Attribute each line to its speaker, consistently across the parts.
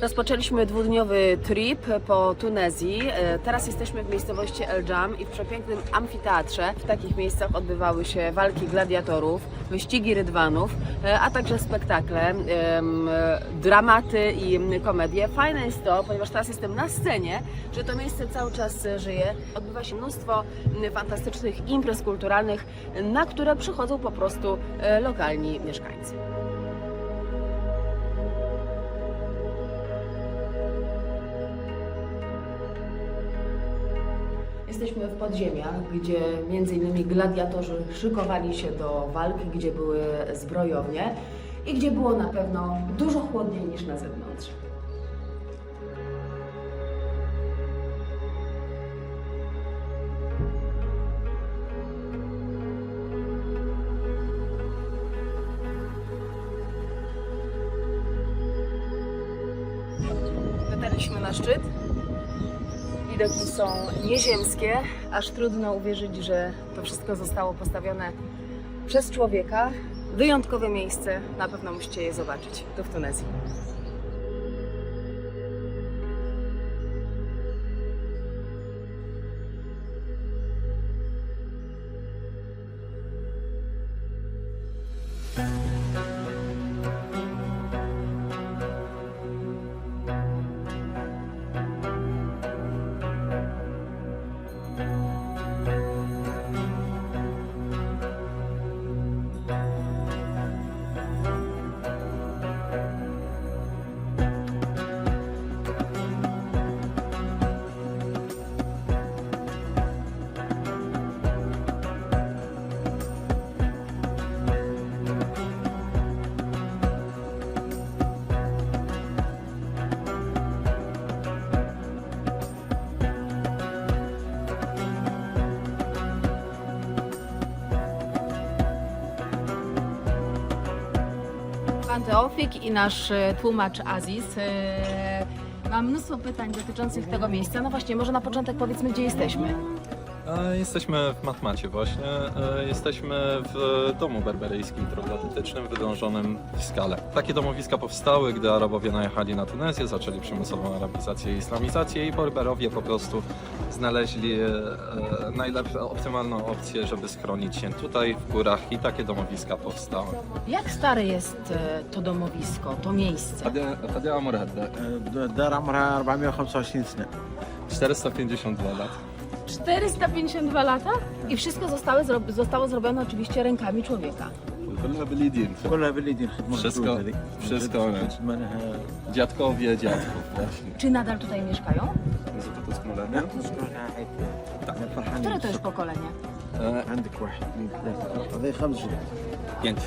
Speaker 1: Rozpoczęliśmy dwudniowy trip po Tunezji. E, Teraz jesteśmy w miejscowości El Jam i w przepięknym amfiteatrze. W takich miejscach odbywały się walki gladiatorów, wyścigi rydwanów, e, a także spektakle, dramaty i komedie. Fajne jest to, ponieważ teraz jestem na scenie, że to miejsce cały czas żyje. Odbywa się mnóstwo fantastycznych imprez kulturalnych, na które przychodzą po prostu e, lokalni mieszkańcy. Jesteśmy w podziemiach, gdzie innymi gladiatorzy szykowali się do walki, gdzie były zbrojownie i gdzie było na pewno dużo chłodniej niż na zewnątrz. Dotarliśmy na szczyt. Widoki są nieziemskie, aż trudno uwierzyć, że to wszystko zostało postawione przez człowieka. Wyjątkowe miejsce, na pewno musicie je zobaczyć. Tu w Tunezji.
Speaker 2: Pan Teofik i nasz e, tłumacz Aziz. e, Mam mnóstwo pytań dotyczących tego miejsca. No właśnie, może na początek powiedzmy, gdzie jesteśmy.
Speaker 3: E, Jesteśmy w Matmacie właśnie. Jesteśmy w domu berberyjskim troglodytycznym wydążonym w skale. Takie domowiska powstały, gdy Arabowie najechali na Tunezję, zaczęli przymusową arabizację i islamizację i Berberowie po prostu znaleźli e, najlepszą, optymalną opcję, żeby schronić się tutaj w górach i takie domowiska powstały.
Speaker 2: Jak stare jest e, to domowisko, to miejsce?
Speaker 3: Wtedy Amurhadda,
Speaker 4: الدار عمرها 425 سنة
Speaker 3: 452 lat.
Speaker 2: 452 lata? I wszystko zostało, zro- zostało zrobione oczywiście rękami człowieka.
Speaker 3: Kulla bilidin.
Speaker 4: كلها باليدين خدمة
Speaker 3: Wszystko-
Speaker 4: الجهود هذه.
Speaker 3: wszystko
Speaker 4: جد-
Speaker 3: one.
Speaker 4: جد ما لها
Speaker 3: Dziadkowie dziadków właśnie.
Speaker 2: Czy nadal tutaj mieszkają?
Speaker 3: Za to doskonale.
Speaker 4: نعم نذكرها حيث أنا فرحان
Speaker 2: Które to już pokolenie?
Speaker 3: E,
Speaker 4: عندك واحد اثنين ثلاثة هذه خمس جدود
Speaker 3: Pięć.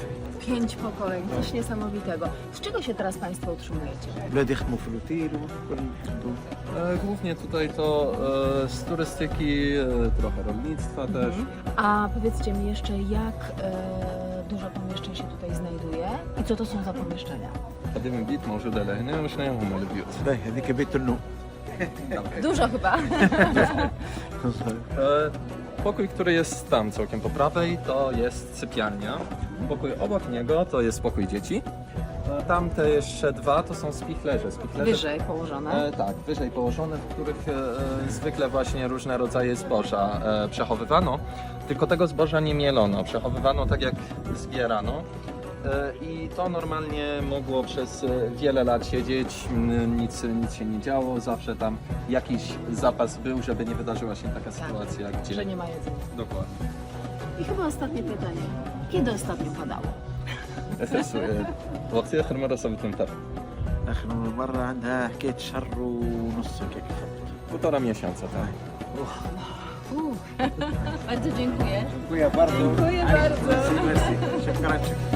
Speaker 2: Pięć pokoleń, coś niesamowitego. Z czego się teraz Państwo utrzymujecie?
Speaker 4: أولادي يخدموا في الأوتيل وكل يخدموا
Speaker 3: E, Głównie tutaj to e, z turystyki, e, trochę rolnictwa też.
Speaker 2: A powiedzcie mi jeszcze, jak e, dużo pomieszczeń się tutaj znajduje i co to są za pomieszczenia?
Speaker 3: قديم البيت موجودة لهنا ومش هم البيوت.
Speaker 4: باهي هذيك بيت النوم
Speaker 2: Dużo chyba.
Speaker 3: E, Pokój, który jest tam całkiem po prawej, to jest sypialnia. Pokój obok niego to jest pokój dzieci. Tamte jeszcze dwa to są spichlerze. spichlerze
Speaker 2: Wyżej położone.
Speaker 3: E, tak, wyżej położone, w których e, zwykle właśnie różne rodzaje zboża e, przechowywano. Tylko tego zboża nie mielono, przechowywano tak jak zbierano. E, I to normalnie mogło przez e, wiele lat siedzieć, m, nic, nic się nie działo, zawsze tam jakiś zapas był, żeby nie wydarzyła się taka sytuacja, gdzie...
Speaker 2: Że nie ma jedzenia.
Speaker 3: Dokładnie.
Speaker 2: I chyba ostatnie pytanie. Kiedy ostatnio padało?
Speaker 3: وقت آخر مرة صبت المطر
Speaker 4: آخر مرة عندها حكيت شهر ونص هكاك بالضبط وترى شانسة
Speaker 2: أوه. أوه.
Speaker 4: برضو. برضو. شكرا شكرا.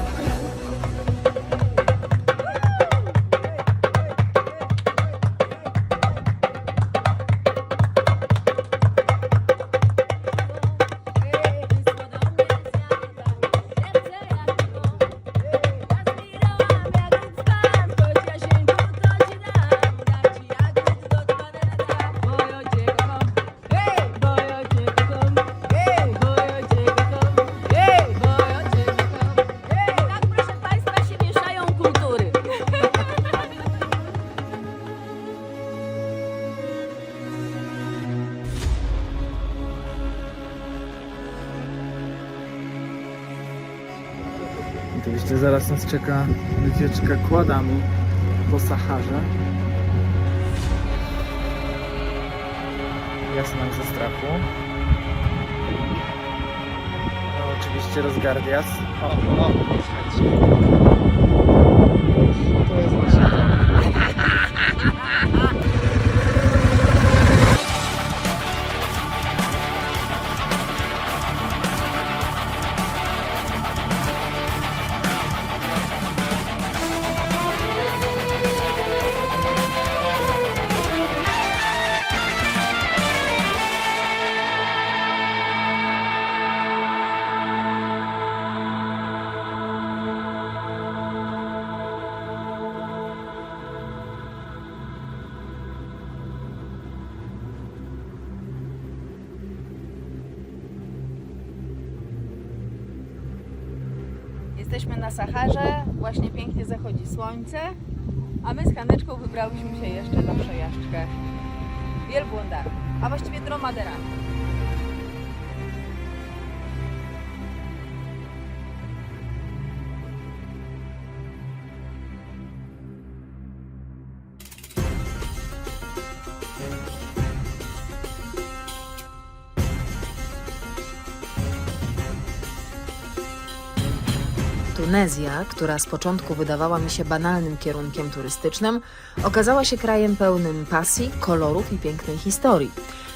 Speaker 5: Zaraz nas czeka wycieczka kładami po Saharze. Jasno nam ze strachu. No, oczywiście rozgardias. O, o, słuchajcie. To jest
Speaker 6: Jesteśmy na Saharze, właśnie pięknie zachodzi słońce, a my z Haneczką wybrałyśmy się jeszcze na przejażdżkę wielbłądami, a właściwie dromaderami.
Speaker 1: Tunezja, która z początku wydawała mi się banalnym kierunkiem turystycznym, okazała się krajem pełnym pasji, kolorów i pięknej historii.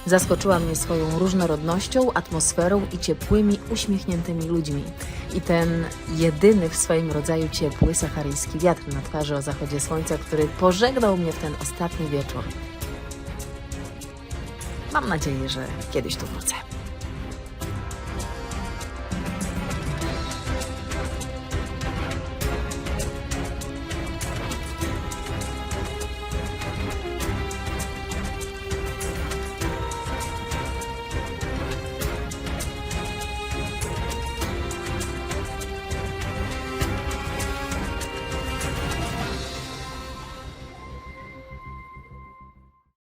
Speaker 1: Zaskoczyła mnie swoją różnorodnością, atmosferą i ciepłymi, uśmiechniętymi ludźmi. I ten jedyny w swoim rodzaju ciepły saharyjski wiatr na twarzy o zachodzie słońca, który pożegnał mnie w ten ostatni wieczór. Mam nadzieję, że kiedyś tu wrócę.